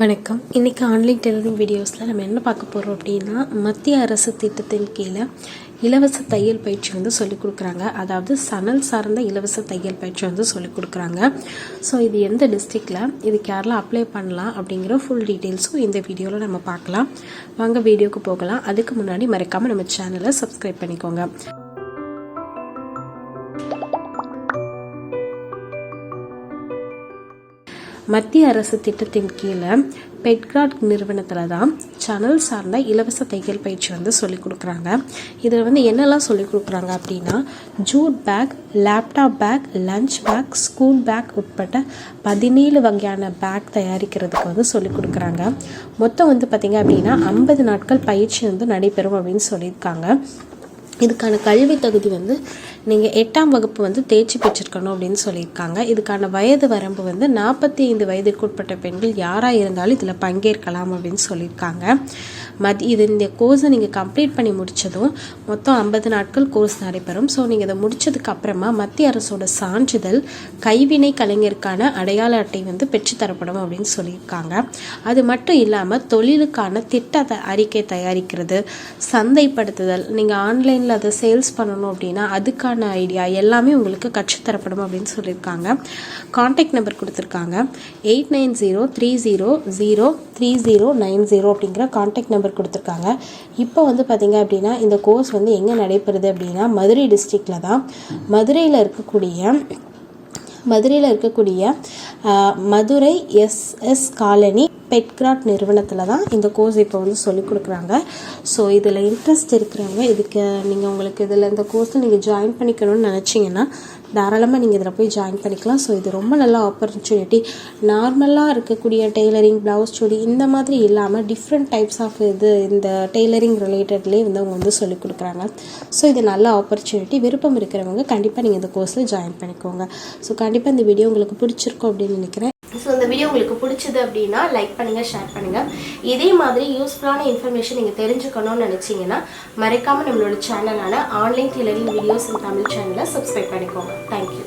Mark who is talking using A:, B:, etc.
A: வணக்கம். இன்றைக்கி online tailoring வீடியோஸில் நம்ம என்ன பார்க்க போகிறோம் அப்படின்னா மத்திய அரசு திட்டத்தின் கீழே இலவச தையல் பயிற்சி வந்து சொல்லிக் கொடுக்குறாங்க. அதாவது சணல் சார்ந்த இலவச தையல் பயிற்சி வந்து சொல்லிக் கொடுக்குறாங்க. ஸோ இது எந்த டிஸ்ட்ரிக்டில் இது கேரளா அப்ளை பண்ணலாம் அப்படிங்கிற ஃபுல் டீட்டெயில்ஸும் இந்த வீடியோவில் நம்ம பார்க்கலாம். வாங்க வீடியோக்கு போகலாம். அதுக்கு முன்னாடி மறக்காமல் நம்ம சேனலை சப்ஸ்கிரைப் பண்ணிக்கோங்க. மத்திய அரசு திட்டத்தின் கீழே பெட்கார்ட் நிறுவனத்தில் தான் சனல் சார்ந்த இலவச தையல் பயிற்சி வந்து சொல்லிக் கொடுக்குறாங்க. இதில் வந்து என்னெல்லாம் சொல்லிக் கொடுக்குறாங்க அப்படின்னா jute bag laptop bag lunch bag school bag உட்பட்ட பதினேழு வகையான பேக் தயாரிக்கிறதுக்கு வந்து சொல்லிக் கொடுக்குறாங்க. மொத்தம் வந்து பார்த்திங்க அப்படின்னா ஐம்பது நாட்கள் பயிற்சி வந்து நடைபெறும் அப்படின்னு சொல்லியிருக்காங்க. இதுக்கான கல்வி தகுதி வந்து நீங்கள் எட்டாம் வகுப்பு வந்து தேர்ச்சி பெற்றிருக்கணும் அப்படின்னு சொல்லியிருக்காங்க. இதுக்கான வயது வரம்பு வந்து நாற்பத்தி ஐந்து வயதிற்குட்பட்ட பெண்கள் யாராக இருந்தாலும் இதில் பங்கேற்கலாம் அப்படின்னு சொல்லியிருக்காங்க. மதி இது இந்த கோர்ஸை நீங்கள் கம்ப்ளீட் பண்ணி முடித்ததும் மொத்தம் ஐம்பது நாட்கள் கோர்ஸ் நடைபெறும். ஸோ நீங்கள் இதை முடித்ததுக்கு அப்புறமா மத்திய அரசோட சான்றிதழ் கைவினை கலைஞருக்கான அடையாள அட்டை வந்து பெற்றுத்தரப்படும் அப்படின்னு சொல்லியிருக்காங்க. அது மட்டும் இல்லாமல் தொழிலுக்கான திட்ட த- அறிக்கை தயாரிக்கிறது சந்தைப்படுத்துதல் நீங்கள் ஆன்லைனில் அதை சேல்ஸ் பண்ணணும் அப்படின்னா அதுக்கான ஐடியா எல்லாமே உங்களுக்கு கற்றுத்தரப்படும் அப்படின்னு சொல்லியிருக்காங்க. காண்டாக்ட் நம்பர் கொடுத்துருக்காங்க. Eight nine zero three zero zero three zero nine zero அப்படிங்கிற காண்டாக்ட் நம்பர் கொடுத்துருக்காங்க. இப்போ வந்து பார்த்திங்க அப்படின்னா இந்த கோர்ஸ் வந்து எங்கே நடைபெறுது அப்படின்னா மதுரை டிஸ்ட்ரிக்டில் தான். மதுரையில் இருக்கக்கூடிய மதுரையில் இருக்கக்கூடிய மதுரை எஸ்எஸ் காலனி பெட்கிராட் நிறுவனத்தில் தான் இந்த கோர்ஸ் இப்போ வந்து சொல்லிக் கொடுக்குறாங்க. ஸோ இதில் இன்ட்ரெஸ்ட் இருக்கிறவங்க இதுக்கு நீங்கள் உங்களுக்கு இதில் இந்த கோர்ஸை நீங்கள் ஜாயின் பண்ணிக்கணும்னு நினச்சிங்கன்னா தாராளமாக நீங்கள் இதில் போய் ஜாயின் பண்ணிக்கலாம். ஸோ இது ரொம்ப நல்ல ஆப்பர்ச்சுனிட்டி நார்மலாக இருக்கக்கூடிய டெய்லரிங் ப்ளவுஸ் சுடி இந்த மாதிரி இல்லாமல் டிஃப்ரெண்ட் டைப்ஸ் ஆஃப் இது இந்த டெய்லரிங் ரிலேட்டட்லேயே வந்து அவங்க வந்து சொல்லிக் கொடுக்குறாங்க. ஸோ இது நல்ல ஆப்பர்ச்சுனிட்டி விருப்பம் இருக்கிறவங்க கண்டிப்பாக நீங்கள் இந்த கோர்ஸில் ஜாயின் பண்ணிக்கோங்க. ஸோ கண்டிப்பாக இந்த வீடியோ உங்களுக்கு பிடிச்சிருக்கும் அப்படின்னு நினைக்கிறேன்.
B: ஸோ இந்த வீடியோ உங்களுக்கு பிடிச்சது அப்படின்னா லைக் பண்ணுங்க ஷேர் பண்ணுங்க. இதே மாதிரி யூஸ்ஃபுல்லான இன்ஃபர்மேஷன் நீங்கள் தெரிஞ்சுக்கணும்னு நினச்சிங்கன்னா மறக்காம நம்மளோட சேனலான ஆன்லைன் டெய்லரிங் வீடியோஸ் தமிழ் சேனலை சப்ஸ்கிரைப் பண்ணிக்கோங்க. தேங்க்யூ